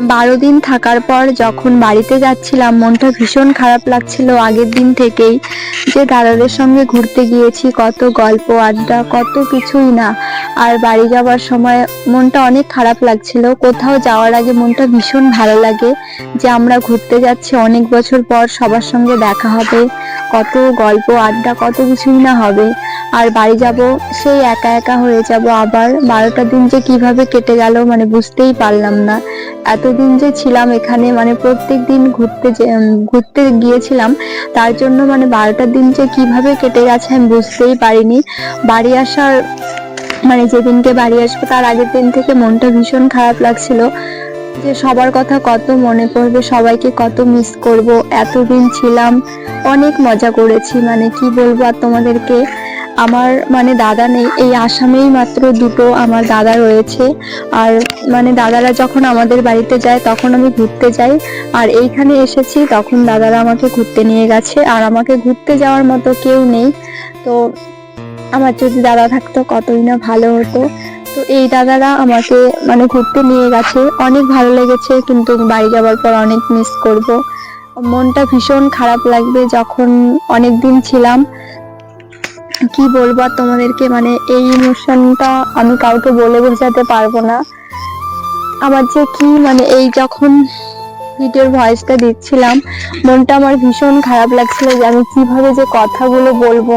বারো দিন থাকার পর যখন বাড়িতে যাচ্ছিলাম, মনটা ভীষণ খারাপ লাগছিল আগের দিন থেকেই। যে দাদাদের সঙ্গে ঘুরতে গিয়েছি, কত গল্প, আড্ডা, কত কিছুই না। আর বাড়ি যাওয়ার সময় মনটা অনেক খারাপ লাগছিল। কোথাও যাওয়ার আগে মনটা ভীষণ ভালো লাগে যে আমরা ঘুরতে যাচ্ছি, অনেক বছর পর সবার সঙ্গে দেখা হবে। কত গল্প, আড্ডা, কত কিছুই না হবে। আর বাড়ি যাব, সেই একা একা হয়ে যাব, আবার বারোটা দিন যে কীভাবে কেটে গেল মানে বুঝতেই পারলাম না। এতদিন যে ছিলাম এখানে মানে প্রত্যেক দিন ঘুরতে ঘুরতে গিয়েছিলাম, তার জন্য মানে বারোটা দিন যে কীভাবে কেটে গেছে আমি বুঝতেই পারিনি। বাড়ি আসার মানে যেদিনকে বাড়ি আসব তার আগের দিন থেকে মনটা ভীষণ খারাপ লাগছিল। যে সবার কথা কত মনে পড়বে, সবাইকে কত মিস করব, এতদিন ছিলাম, অনেক মজা করেছি মানে কি বলব আর তোমাদেরকে? আমার মানে দাদা নেই, এই আসামেই মাত্র দুটো আমার দাদা রয়েছে, আর মানে দাদারা যখন আমাদের বাড়িতে যায়, তখন আমি ঘুরতে যাই, আর এইখানে এসেছি, তখন দাদারা আমাকে ঘুরতে নিয়ে গেছে, আর আমাকে ঘুরতে যাওয়ার মতো কেউ নেই, তো আমার যদি দাদা থাকতো, কতই না ভালো হতো। তো এই দাদারা আমাকে মানে ঘুরতে নিয়ে গেছে। অনেক ভালো লেগেছে, কিন্তু বাড়ি যাওয়ার পর অনেক মিস করব। মনটা ভীষণ খারাপ লাগবে যখন অনেক দিন ছিলাম। কি বলব তোমাদেরকে মানে এই ইমোশনটা আমি কাউকে বলে বোঝাতে পারব না। আমার যে কি মানে এই যখন ভিডিওর ভয়েসটা দিচ্ছিলাম, মনটা আমার ভীষণ খারাপ লাগছিল যে আমি কীভাবে যে কথাগুলো বলব।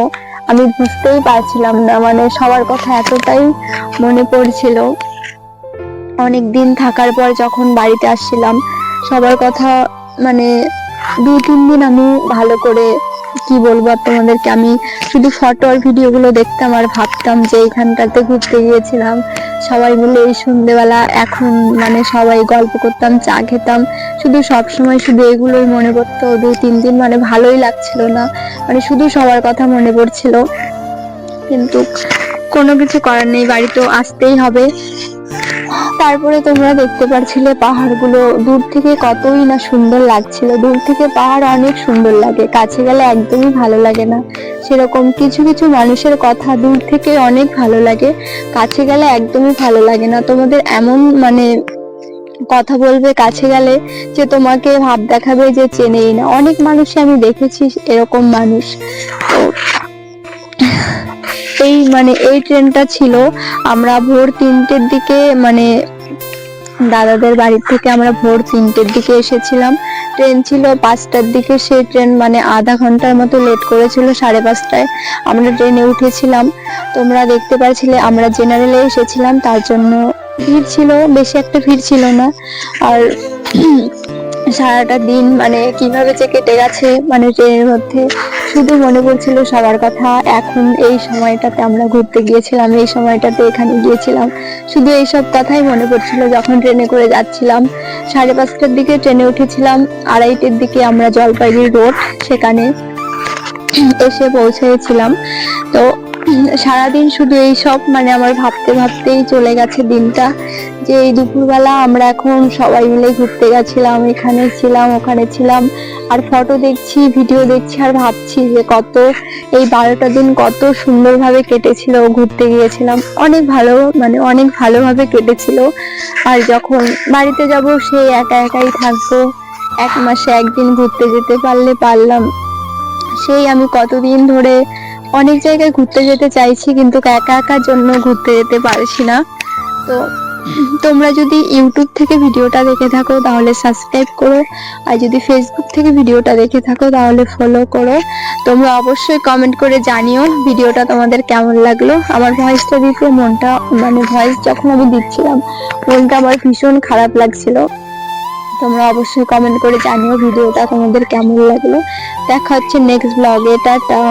আমি বুঝতেই পারছিলাম না মানে সবার কথা এতটাই মনে পড়ছিল। অনেক দিন থাকার পর যখন বাড়িতে আসছিলাম, সবার কথা মানে দু তিন দিন আমি ভালো করে কি বলব আর তোমাদেরকে? আমি শুধু ফটো আর ভিডিওগুলো দেখতাম আর ভাবতাম যে এইখানটাতে ঘুরতে গিয়েছিলাম। সবাই মিলে এই সন্ধ্যেবেলা এখন মানে সবাই গল্প করতাম, চা খেতাম। শুধু সব সময় শুধু এগুলোই মনে পড়তো। দু তিন দিন মানে ভালোই লাগছিল না। মানে শুধু সবার কথা মনে পড়ছিল। কিন্তু কোনো কিছু করার নেই, বাড়ি তো আসতেই হবে। তারপরে তোমরা দেখতে পাচ্ছিলে পাহাড়গুলো দূর থেকে কতই না সুন্দর লাগছিল। দূর থেকে পাহাড় অনেক সুন্দর লাগে, কাছে গেলে একদমই ভালো লাগে না। সেরকম কিছু কিছু মানুষের কথা দূর থেকে অনেক ভালো লাগে, কাছে গেলে একদমই ভালো লাগে না। তোমাদের এমন মানে কথা বলবে কাছে গেলে যে তোমাকে ভাব দেখাবে যে চেনেই না। অনেক মানুষই আমি দেখেছি এরকম মানুষ। এই মানে এই ট্রেনটা ছিল। আমরা ভোর তিনটের দিকে মানে দাদাদের বাড়ি থেকে আমরা ভোর তিনটের দিকে এসেছিলাম। ট্রেন ছিল পাঁচটার দিকে। সেই ট্রেন মানে আধা ঘণ্টার মতো লেট করেছিল, সাড়ে পাঁচটায়। আমরা ট্রেনে উঠেছিলাম। তোমরা দেখতে পাচ্ছিলে আমরা জেনারেলে এসেছিলাম। তার জন্য ভিড় ছিল, বেশি একটা ভিড় ছিল না। আর সারাটা দিন মানে কীভাবে যে কেটে গেছে মানে ট্রেনের মধ্যে শুধু মনে পড়ছিল সবার কথা, এখন এই সময়টাতে আমরা ঘুরতে গিয়েছিলাম, এই সময়টাতে এখানে গিয়েছিলাম। শুধু এইসব কথাই মনে পড়ছিল যখন ট্রেনে করে যাচ্ছিলাম। সাড়ে পাঁচটার দিকে ট্রেনে উঠেছিলাম, আড়াইটের দিকে আমরা জলপাইগুড়ি রোড, সেখানে এসে পৌঁছেছিলাম। তো সারাদিন শুধু এই সব মানে আমার ভাবতে ভাবতেই চলে গেছে দিনটা, যে এই দুপুরবেলা আমরা এখন সবাই মিলে ঘুরতে গেছিলাম, এখানে ছিলাম, ওখানে ছিলাম, আর ফটো দেখছি ভিডিও দেখছি, আর ভাবছি যে কত, এই বারোটা দিন কত সুন্দরভাবে কেটেছিল, ঘুরতে গিয়েছিলাম, অনেক ভালো মানে অনেক ভালোভাবে কেটেছিল, আর যখন বাড়িতে যাব, সে একা একাই থাকব, এক মাসে একদিন ঘুরতে যেতে পারলে পারলাম, সেই আমি কতদিন ধরে অনেক জায়গায় ঘুরতে যেতে চাইছি, কিন্তু একা একার জন্য ঘুরতে যেতে পারছি না। তো তোমরা যদি ইউটিউব থেকে ভিডিওটা দেখে থাকো, তাহলে সাবস্ক্রাইব করো। আর যদি ফেসবুক থেকে ভিডিওটা দেখে থাকো, তাহলে ফলো করো। তোমরা অবশ্যই কমেন্ট করে জানিও ভিডিওটা তোমাদের কেমন লাগল। আমার ভয়েসটা দিতে, মনটা মানে ভয়েস যখন আমি দিচ্ছিলাম, মনটা আমার ভীষণ খারাপ লাগছিল। তোমরা অবশ্যই কমেন্ট করে জানিও ভিডিওটা তোমাদের কেমন লাগল। দেখা হচ্ছে নেক্সট ব্লগে টাটা।